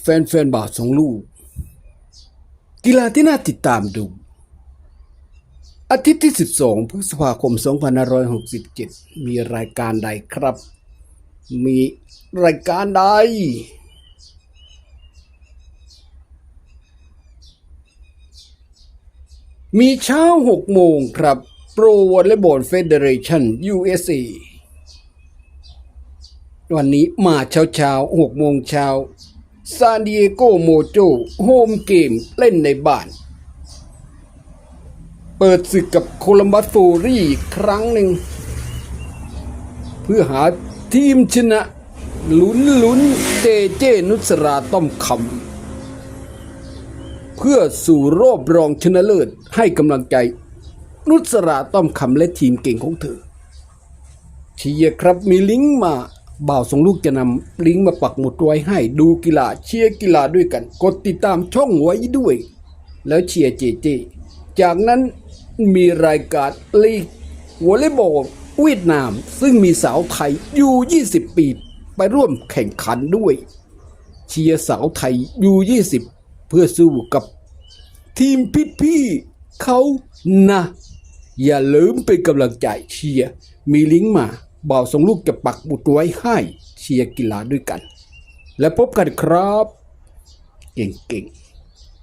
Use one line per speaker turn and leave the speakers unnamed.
แฟนๆบาสองลูก กีฬาที่น่าติดตามดู อาทิตย์ที่ 12 พฤษภาคม 2567 มีรายการใดครับ มีรายการใด มีเช้า 6 โมงครับ Pro Volleyball Federation USA วันนี้มาเช้าเช้าๆ6โมงเช้า ซานดิเอโกโมโจโฮมเกมเล่นในบ้าน เปิดศึกกับโคลัมบัสโฟรีอีกครั้งหนึ่ง เพื่อหาทีมชนะลุ้นลุ้นเจเจนุสราต้อมคำ เพื่อสู่รอบรองชนะเลิศให้กำลังใจ นุสราต้อมคำและทีมเก่งของเธอเชียร์ครับมีลิงก์มา บ่าวส่งลูกจะนำลิงก์มาปักหมุดไว้ให้ดูกีฬาเชียร์กีฬาด้วยกัน กดติดตามช่องไว้ด้วย แล้วเชียร์เจเจจากนั้นมีรายการลีกวอลเลย์บอลเวียดนาม ซึ่งมีสาวไทยอยู่ 20 ปี ไปร่วมแข่งขันด้วย เชียร์สาวไทยอยู่ 20 เพื่อสู้กับทีมพี่พี่ๆเขานะ อย่าลืมเป็นกำลังใจเชียร์มีลิงก์มา บ่าวส่งลูกจะปักบุตรไว้ให้เชียร์กีฬาด้วยกัน และพบกันครับ เก่งๆ